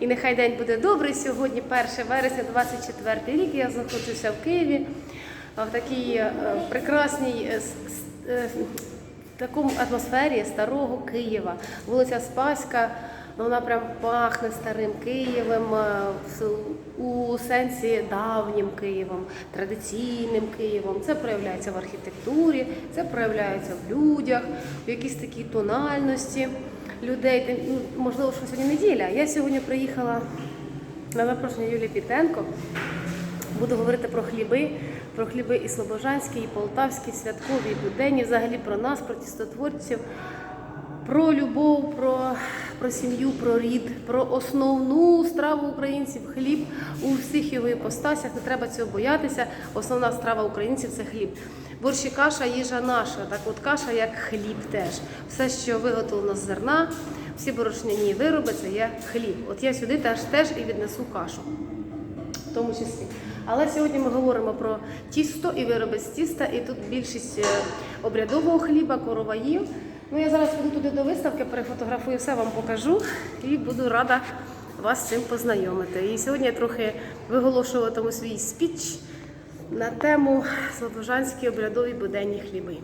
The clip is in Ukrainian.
І нехай день буде добрий. Сьогодні 1 вересня, 24 рік. Я знаходжуся в Києві в такій е, прекрасній е, е, такому атмосфері старого Києва. Вулиця Спаська. ну, Вона прям пахне старим Києвом в у сенсі давнім Києвом, традиційним Києвом. Це проявляється в архітектурі, це проявляється в людях, в якійсь такій тональності людей. Ну, Можливо, що сьогодні неділя. Я сьогодні приїхала на запрошення Юлії Пітенко. Буду говорити про хліби, про хліби і слобожанські, і полтавські, святкові, і буденні, взагалі про нас, про тістотворців, про любов, про, про сім'ю, про рід, про основну страву українців хліб у всіх його іпостасях. Не треба цього боятися. Основна страва українців це хліб. Борщ і каша їжа наша. Так от каша як хліб теж. Все, що виготовлено з зерна, всі борошняні вироби це є хліб. От я сюди теж теж і віднесу кашу в тому числі. Але сьогодні ми говоримо про тісто і вироби з тіста, і тут більшість е, обрядового хліба, короваїв. Ну я зараз піду туди до виставки, перефотографую все, вам покажу і буду рада вас з цим познайомити. І сьогодні я трохи виголошуватиму свій спіч на тему Слобожанські обрядові буденні хліби.